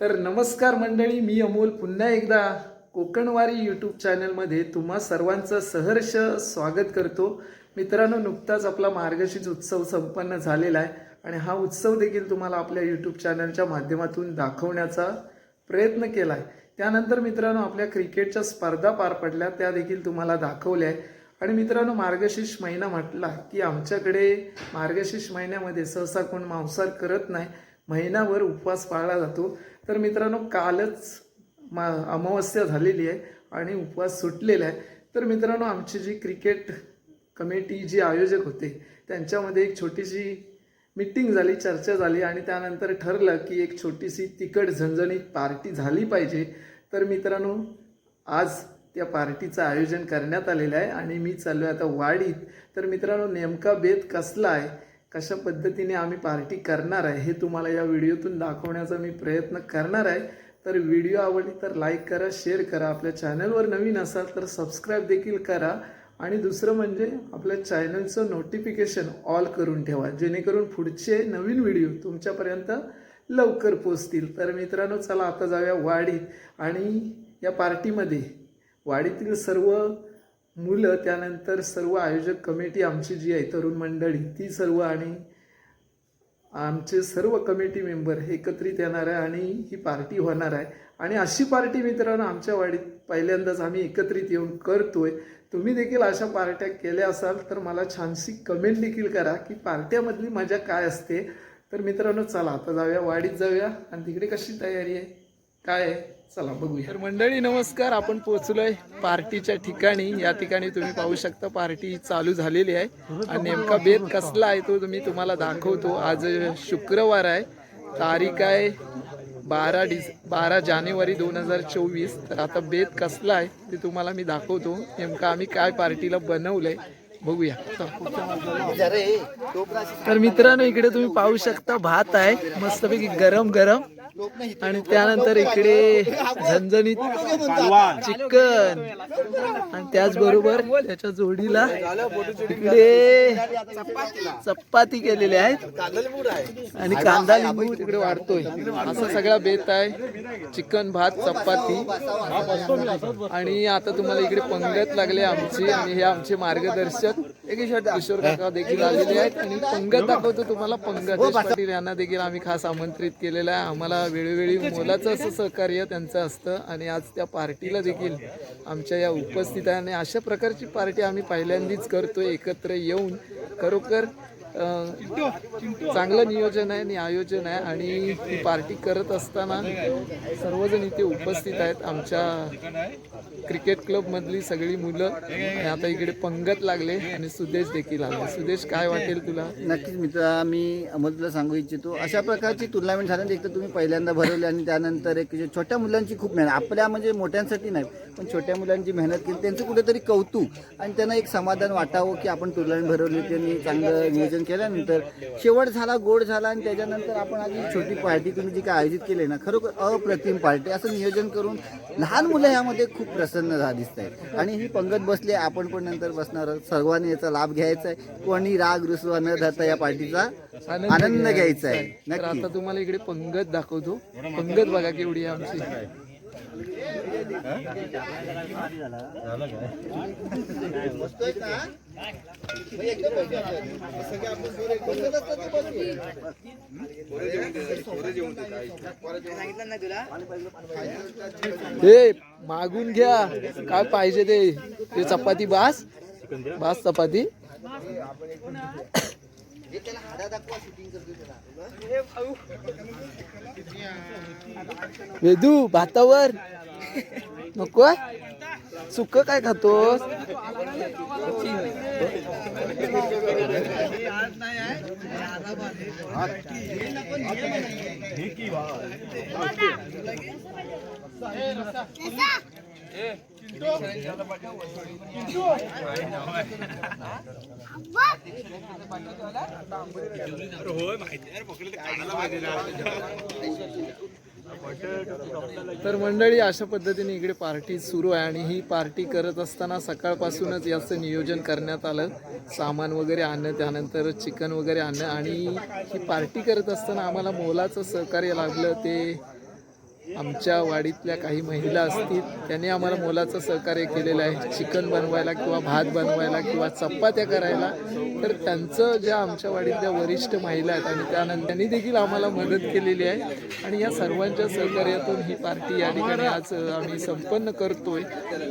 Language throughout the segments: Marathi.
तर नमस्कार मंडळी मी अमोल. पुन्हा एकदा कोकणवारी यूट्यूब चॅनलमध्ये तुम्हा सर्वांचं सहर्ष स्वागत करतो. मित्रांनो नुकताच आपला मार्गशीर्ष उत्सव संपन्न झालेला आहे आणि हा उत्सव देखील तुम्हाला आपल्या यूट्यूब चॅनलच्या माध्यमातून दाखवण्याचा प्रयत्न केला आहे. त्यानंतर मित्रांनो आपल्या क्रिकेटच्या स्पर्धा पार पडल्या त्या देखील तुम्हाला दाखवल्या आहे. आणि मित्रांनो मार्गशीर्ष महिना म्हटला की आमच्याकडे मार्गशीर्ष महिन्यामध्ये सहसा कोण मांसाहार करत नाही. महिनाभर उपवास पाळला जातो. तर मित्रांनो कालच मा अमावस्या झालेली आहे आणि उपवास सुटलेला आहे. तर मित्रांनो आमची जी क्रिकेट कमिटी जी आयोजक होते त्यांच्यामध्ये एक छोटीशी मिटिंग झाली चर्चा झाली आणि त्यानंतर ठरलं की एक छोटीशी तिकट झणझणीत पार्टी झाली पाहिजे. तर मित्रांनो आज त्या पार्टीचं आयोजन करण्यात आलेलं आहे आणि मी चाललो आहे आता वाडीत. तर मित्रांनो नेमका बेत कसला आहे? कशा पद्धतीने आम्ही पार्टी करणार आहे हे तुम्हाला या व्हिडिओतून दाखवण्याचा मी प्रयत्न करणार आहे. तर व्हिडिओ आवडली तर लाईक करा शेअर करा. आपल्या चॅनलवर नवीन असाल तर सबस्क्राईब देखील करा. आणि दुसरं म्हणजे आपल्या चॅनलचं नोटिफिकेशन ऑल करून ठेवा. जेणेकरून पुढचे नवीन व्हिडिओ तुमच्यापर्यंत लवकर पोचतील तर मित्रांनो चला आता जाऊया वाडीत. आणि या पार्टीमध्ये वाडीतील सर्व मुलं त्यानंतर सर्व आयोजक कमिटी आमची जी आहे तरुण मंडळी ती सर्व आणि आमचे सर्व कमिटी मेंबर एकत्रित येणार आहे आणि ही पार्टी होणार आहे. आणि अशी पार्टी मित्रांनो आमच्या वाडीत पहिल्यांदाच आम्ही एकत्रित येऊन करतोय. तुम्ही देखील अशा पार्ट्या केल्या असाल तर मला छानशी कमेंट देखील करा की पार्ट्यामधली मजा काय असते. तर मित्रांनो चला आता जाऊया वाडीत जाऊया. आणि तिकडे कशी तयारी आहे? काय आहे? चला बघूया. तर मंडळी नमस्कार. आपण पोहोचलोय पार्टीच्या ठिकाणी. या ठिकाणी तुम्ही पाहू शकता पार्टी चालू झालेली आहे. आणि नेमका बेत कसला आहे तो तुम्ही तुम्हाला दाखवतो. आज शुक्रवार आहे. तारीख आहे बारा डिस बारा जानेवारी दोन हजार चोवीस. तर आता बेत कसला आहे ते तुम्हाला मी दाखवतो. नेमका आम्ही काय पार्टीला बनवलंय बघूया. तर मित्रांनो इकडे तुम्ही पाहू शकता भात आहे. मस्तपैकी गरम गरम आणि त्यानंतर इकडे झणझणीत चिकन आणि त्याचबरोबर त्याच्या जोडीला इकडे चपाती केलेली आहेत. आणि कांदा लिंबू तिकडे वाढतोय. असा सगळा बेत आहे. चिकन भात चपाती. आणि आता तुम्हाला इकडे पंगत लागले आमची आणि हे आमचे मार्गदर्शक. किशोर काका देखील आलेले आहेत. आणि पंगत दाखवतो तुम्हाला पंगत. देश पाटील यांना देखील आम्ही खास आमंत्रित केलेलं आहे. आम्हाला वेळोवेळी मोलाचं असं सहकार्य त्यांचं असतं. आणि आज त्या पार्टीला देखील आमच्या या उपस्थित आहे. आणि अशा प्रकारची पार्टी आम्ही पहिल्यांदाच करतोय एकत्र येऊन. खरोखर चांगलं नियोजन आहे आणि आयोजन आहे आणि ही पार्टी करत असताना सर्वजण इथे उपस्थित आहेत. आमच्या क्रिकेट क्लब मधली सगळी मुलं आणि आता इकडे पंगत लागले आणि सुदेश देखील आले. सुदेश काय वाटेल तुला? नक्कीच मित्र मी अमोल तुला सांगू इच्छितो. अशा प्रकारची टुर्नामेंट झाल्यानंतर एक तर तुम्ही पहिल्यांदा भरवली आणि त्यानंतर एक छोट्या मुलांची खूप मेहनत आपल्या म्हणजे मोठ्यांसाठी नाही पण छोट्या मुलांची मेहनत केली. त्यांचं कुठेतरी कौतुक आणि त्यांना एक समाधान वाटावं की आपण टुर्नामेंट भरवली त्यांनी चांगलं नियोजन केल्यानंतर शेवट झाला गोड झाला आणि त्याच्यानंतर आपण आधी छोटी पार्टी तुम्ही जी काय आयोजित केली ना खरोखर अप्रतिम पार्टी. असं नियोजन करून लहान मुलं यामध्ये खूप प्रसन्न झा दिसत आहेत आणि ही पंगत बसली आपण पण नंतर बसणार. सर्वांनी याचा लाभ घ्यायचा आहे. कोणी राग रुसवा न धरता या पार्टीचा आनंद घ्यायचा आहे. नक्की. आता तुम्हाला इकडे पंगत दाखवतो. पंगत बघा केवढी आमची. हे मागून घ्या. काय पाहिजे ते? ते चपाती बास? बास चपाती. वेदू भातावर. नको सुक काय खातोस? तर मंडळी अशा पद्धतीने इकडे पार्टी सुरू आहे आणि ही पार्टी करत असताना सकाळपासूनच याचं नियोजन करण्यात आलं. सामान वगैरे आणणं त्यानंतर चिकन वगैरे आणणं आणि ही पार्टी करत असताना आम्हाला मोलाचं सहकार्य लागलं. ते आमच्या वाडीतल्या काही महिला असतील त्यांनी आम्हाला मोलाचं सहकार्य केलेलं आहे. चिकन बनवायला किंवा भात बनवायला किंवा चपात्या करायला. तर त्यांचं ज्या आमच्या वाडीतल्या वरिष्ठ महिला आहेत आणि त्यानंतर त्यांनी देखील आम्हाला मदत केलेली आहे. आणि या सर्वांच्या सहकार्यातून ही पार्टी या ठिकाणी आज आम्ही संपन्न करतोय.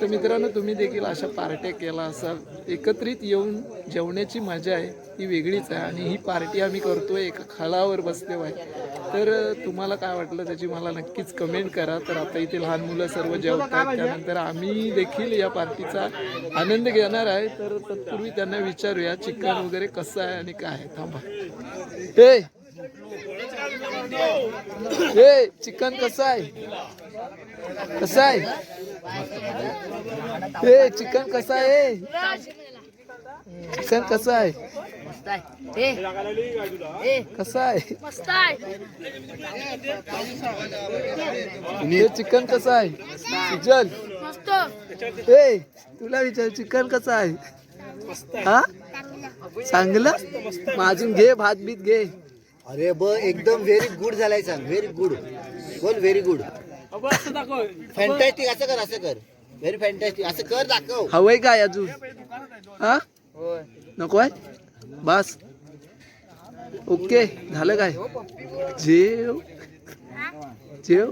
तर मित्रांनो तुम्ही देखील अशा पार्ट्या केला असाल. एकत्रित येऊन जेवण्याची मजा आहे ती वेगळीच आहे. आणि ही पार्टी आम्ही करतोय एका खळावर बसलेलो आहे. तर तुम्हाला काय वाटलं? त्याची मला नक्कीच कमेंट करा. तर आता इथे लहान मुलं सर्व जेवतात. त्यानंतर आम्ही देखील या पार्टीचा आनंद घेणार आहे. तर तत्पूर्वी त्यांना विचारूया चिकन वगैरे कसं आहे आणि काय आहे. थांबा. हे. हे चिकन कसं आहे? कसं आहे? हे चिकन कसं आहे? चिकन कसं आहे? मस्त आहे. ए. ए. कसं आहे? मस्त आहे. हे चिकन कसं आहे? सुजल. मस्त. हे तुला विचार चिकन कसं आहे? हा? चांगलं? अजून घे भात बीत घे. अरे ब एकदम व्हेरी गुड झालाय सांग व्हेरी गुड बोल व्हेरी गुड फॅन्टॅस्टिक असं कर असं कर. व्हेरी फॅन्टॅस्टिक असं कर दाखव. हवंय काय अजून? हा? नको आहे? बस. ओके झालं काय? जेव. जेव.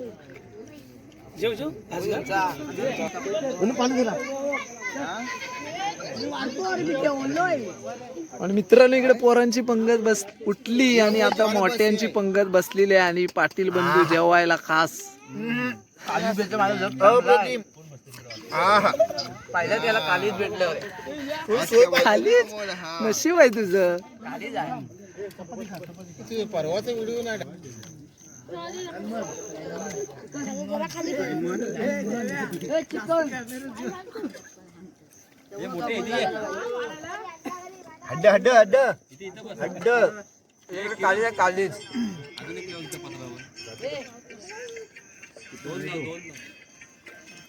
आणि मित्रांनो इकडे पोरांची पंगत बस उठली आणि आता मोठ्यांची पंगत बसलेली आहे आणि पाटील बंधू जेवायला खास. अप्रतिम. खालीच नशीब आहे तुझं. परवाचा व्हिडिओ नाही हड्ड हड्ड हड्ड. हड्ड. काळीच काळीच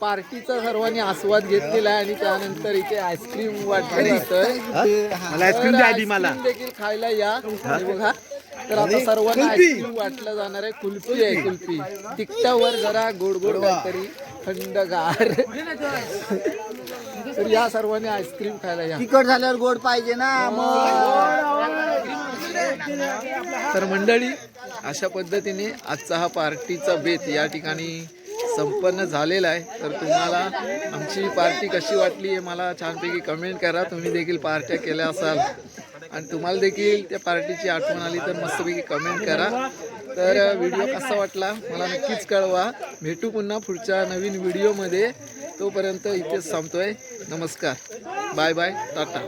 पार्टीचा सर्वांनी आस्वाद घेतलेला आहे आणि त्यानंतर इथे आईस्क्रीम वाटलं मला देखील खायला या. हे? बघा तर आता सर्वांना आईस्क्रीम वाटलं जाणार आहे. कुल्फी आहे कुल्फी. तिकटावर जरा गोड गोड काहीतरी थंडगार. तर या सर्वांनी आईस्क्रीम खायला या. तिखट झाल्यावर गोड पाहिजे ना मग. तर मंडळी अशा पद्धतीने आजचा हा पार्टीचा बेत या ठिकाणी संपन्न झालेला आहे. तर तुम्हाला आमची पार्टी कशी वाटली हे मला छानपैकी कमेंट करा. तुम्ही देखील पार्ट्या केल्या असाल. आणि तुम्हाला देखील त्या पार्टीची आठवण आली तर मस्तपैकी कमेंट करा. तर व्हिडिओ कसा वाटला मला नक्कीच कळवा. भेटू पुन्हा पुढच्या नवीन व्हिडिओमध्ये तोपर्यंत इथेच थांबतोय. नमस्कार. Bye bye Tata